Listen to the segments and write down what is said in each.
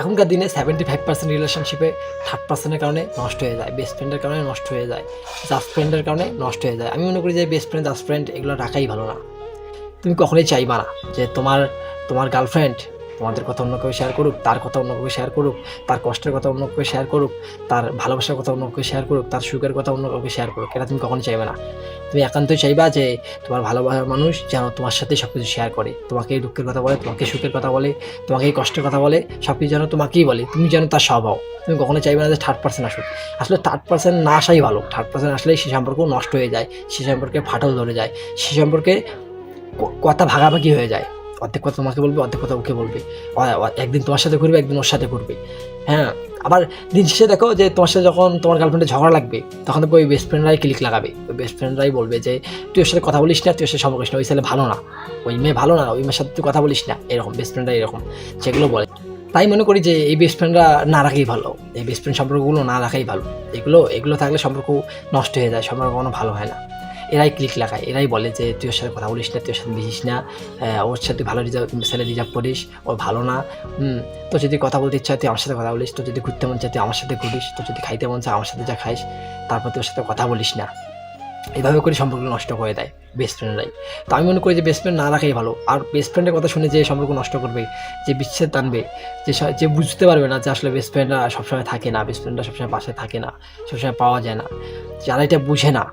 এখনকার দিনে seventy five percent রিলেশনশিপে থার্ড পার্সেন্টের কারণে নষ্ট হয়ে যায় বেস্ট ফ্রেন্ডের কারণে নষ্ট হয়ে যায় জাস্ট ফ্রেন্ডের কারণে নষ্ট হয়ে যায়। আমি মনে করি যে বেস্ট ফ্রেন্ড জাস্ট ফ্রেন্ড এগুলো রাখাই ভালো না। তুমি কখনোই চাইবা না যে তোমার তোমার গার্লফ্রেন্ড তোমাদের কথা অন্য কেউ শেয়ার করুক, তার কথা অন্য কেউ শেয়ার করুক, তার কষ্টের কথা অন্য কেউ শেয়ার করুক, তার ভালোবাসার কথা অন্য কেউ শেয়ার করুক, তার সুখের কথা অন্য কাউকে শেয়ার করুক, এটা তুমি কখনো চাইবে না। তুমি একান্তই চাইবা যে তোমার ভালোবাসার মানুষ যেন তোমার সাথে সব কিছু শেয়ার করে, তোমাকে এই দুঃখের কথা বলে, তোমাকে সুখের কথা বলে, তোমাকে এই কষ্টের কথা বলে সব কিছু যেন তোমাকেই বলে, তুমি যেন তার সব হও তুমি কখনো চাইবে না যে থার্ড পার্সেন্ট আসুক। আসলে থার্ড পার্সেন্ট না আসাই ভালো। থার্ড পার্সেন্ট আসলে সে সম্পর্ক নষ্ট হয়ে যায়, সে সম্পর্কে ফাটল ধরে যায়, সে সম্পর্কে কথা ভাগাভাগি হয়ে যায়। অর্ধেক কথা তোমাকে বলবে, অর্ধেক কথা ওকে বলবে। একদিন তোমার সাথে করবে একদিন ওর সাথে করবে হ্যাঁ আবার দিন শেষে দেখো যে তোমার সাথে যখন তোমার গার্লফ্রেন্ডের ঝগড়া লাগবে, তখন দেখো ওই বেস্ট ফ্রেন্ডরাই ক্লিক লাগাবে। ওই বেস্ট ফ্রেন্ডরাই বলবে যে, তুই ওর সাথে কথা বলিস না, তুই ওর সাথে সম্পর্ক না, ওই ছেলে ভালো না। ওই মেয়ে ভালো না, ওই মেয়ের সাথে তুই কথা বলিস না। এরকম বেস্ট ফ্রেন্ডরা এরকম, যেগুলো বলে। তাই মনে করি যে এই বেস্ট ফ্রেন্ডরা না রাখাই ভালো। এই বেস্ট ফ্রেন্ড সম্পর্কগুলো না রাখাই ভালো। এগুলো এগুলো থাকলে সম্পর্ক নষ্ট হয়ে যায়, সম্পর্ক কোনো ভালো হয় না। এরাই ক্লিক লাগায়, এরাই বলে যে তুই ওর সাথে কথা বলিস না, তুই ওর সাথে মিশিস না ওর সাথে ভালো রিজার্ভ ছেলে রিজার্ভ করিস, ও ভালো না, হুম তো যদি কথা বলতে ইচ্ছা তুই আমার সাথে কথা বলিস তো যদি ঘুরতে মন চায়, তুই আমার সাথে ঘুরিস তো যদি খাইতে মন চায়, আমার সাথে যা খাইস, তারপর তুই ওর সাথে কথা বলিস না। এভাবে করে সম্পর্ক নষ্ট করে দেয় বেস্ট ফ্রেন্ডরাই তো আমি মনে করি যে বেস্ট ফ্রেন্ড না রাখাই ভালো। আর বেস্ট ফ্রেন্ডের কথা শুনে যে সম্পর্ক নষ্ট করবে, যে বিচ্ছেদ টানবে, যে যে বুঝতে পারবে না যে আসলে বেস্ট ফ্রেন্ডরা সবসময় থাকে না বেস্ট ফ্রেন্ডরা সবসময় পাশে থাকে না, সবসময় পাওয়া যায় না। যারা এটা বুঝে না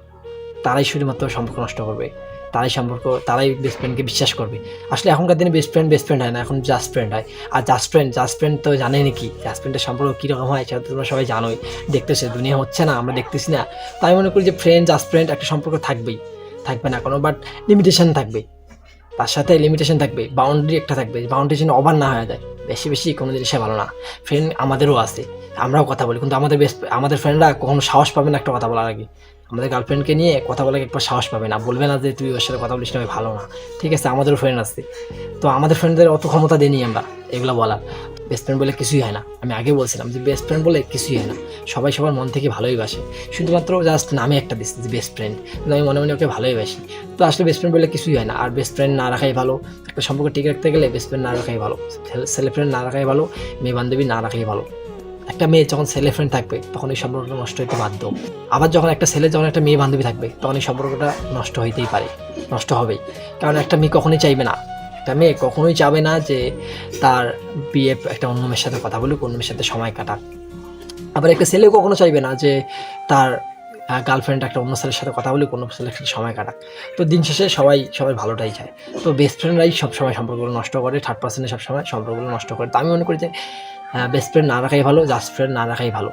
তারাই শুধুমাত্র সম্পর্ক নষ্ট করবে। তারাই সম্পর্ক, তারাই বেস্ট ফ্রেন্ডকে বিশ্বাস করবে। আসলে এখনকার দিনে বেস্ট ফ্রেন্ড বেস্ট ফ্রেন্ড হয় না, এখন জাস্ট ফ্রেন্ড হয়। আর জাস্ট ফ্রেন্ড জাস্ট ফ্রেন্ড তো জানেনি কি? জাস্ট ফ্রেন্ডের সম্পর্ক কীরকম হয় সেটা তোমরা সবাই জানোই। দেখতেছে, দুনিয়া হচ্ছে না, আমরা দেখতেছি না। তাই মনে করি যে ফ্রেন্ড জাস্ট ফ্রেন্ড একটা সম্পর্ক থাকবেই। থাকবে না কোনো বাট লিমিটেশন থাকবে। তার সাথে লিমিটেশন থাকবে বাউন্ডারি একটা থাকবে। বাউন্ডারি যেন ওভার না হয়ে যায়। বেশি বেশি কোনো জিনিসে ভালো না। ফ্রেন্ড আমাদেরও আছে, আমরাও কথা বলি, কিন্তু আমাদের বেস্ট আমাদের ফ্রেন্ডরা কখনো সাহস পাবে না একটা কথা বলার আগে। আমাদের গার্লফ্রেন্ডকে নিয়ে কথা বলার একবার সাহস পাবে না। বলবে না যে, তুই ওর সাথে কথা বলিস না ভালো না। ঠিক আছে, আমাদেরও ফ্রেন্ড আছে। তো আমাদের ফ্রেন্ডদের অত ক্ষমতা দিইনি আমরা এগুলো বলার। বেস্ট ফ্রেন্ড বলে কিছুই হয় না। আমি আগে বলছিলাম যে বেস্ট ফ্রেন্ড বলে কিছুই হয় না। সবাই সবার মন থেকে ভালোই বাসে। শুধুমাত্র জাস্ট নামে একটা দিচ্ছে যে বেস্ট ফ্রেন্ড কিন্তু আমি মনে মনে ওকে ভালোই বাসি। তো আসলে বেস্ট ফ্রেন্ড বলে কিছুই হয় না। আর বেস্ট ফ্রেন্ড না রাখাই ভালো। একটা সম্পর্ক ঠিক রাখতে গেলে বেস্ট ফ্রেন্ড না রাখাই ভালো। ছেলে ফ্রেন্ড না রাখাই ভালো। মেয়ে বান্ধবী না রাখাই ভালো। একটা মেয়ে যখন ছেলে ফ্রেন্ড থাকবে, তখন এই সম্পর্কটা নষ্ট হইতে বাধ্য। আবার যখন একটা ছেলে, যখন একটা মেয়ে বান্ধবী থাকবে, তখন এই সম্পর্কটা নষ্ট হইতেই পারে, নষ্ট হবেই। কারণ একটা মেয়ে কখনোই চাইবে না। একটা মেয়ে কখনোই চাবে না যে তার বিয়ে একটা অন্য মেয়ের সাথে কথা বলুক, অন্য মেয়ের সাথে সময় কাটাক। আবার একটা ছেলেও কখনো চাইবে না যে তার গার্লফ্রেন্ড একটা অন্য ছেলের সাথে কথা বলে কোনো ছেলের সাথে সময় কাটাক। তো দিন শেষে সবাই সবাই ভালোটাই চায়। তো বেস্ট ফ্রেন্ডরাই সবসময় সম্পর্কগুলো নষ্ট করে থার্ড পার্সেন্টে সবসময় সম্পর্কগুলো নষ্ট করে। তো আমি মনে করি যে বেস্ট ফ্রেন্ড না রাখাই ভালো জাস্ট ফ্রেন্ড না রাখাই ভালো।